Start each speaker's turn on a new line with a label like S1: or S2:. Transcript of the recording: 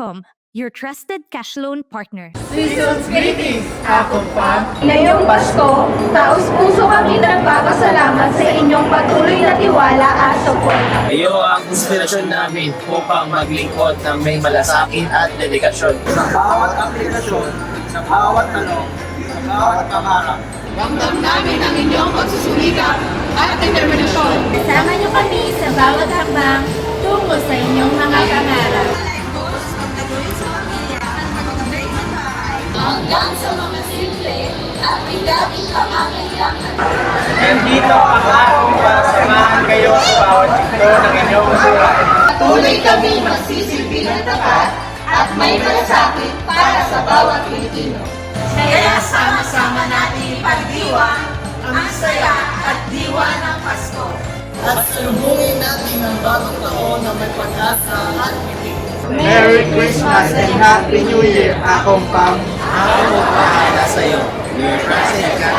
S1: ACOM, your trusted cash loan partner.
S2: Season's greetings, Akong Pam.
S3: Ngayong Pasko, taos puso kami nagpapasalamat sa inyong patuloy na tiwala at suporta.
S4: Kayo ang inspirasyon namin upang maglingkod ng may malasakit at dedikasyon.
S5: Sa bawat aplikasyon, sa bawat tanong, sa bawat pangarap,
S2: Ramdam namin ang inyong pagsusumikap at determinasyon.
S3: Kasama niyo kami sa bawat hakbang tungo sa inyong mga pangarap. Hanggang sa mga simple at bigating pangangailangan.
S5: Nandito ang akong para samahan kayo sa bawat yugto ng inyong buhay.
S2: Patuloy kami magsisilbi ng tapat
S3: at may malasakit para sa bawat Pilipino.
S2: Kaya sama-sama natin pagdiwang ang saya at diwa ng Pasko.
S4: At salubungin natin ang bagong taon na may pag-asa at.
S5: Merry Christmas and Happy New Year, Akong Pam.
S4: Ako bahala sa'yo. Your trusted cash loan partner.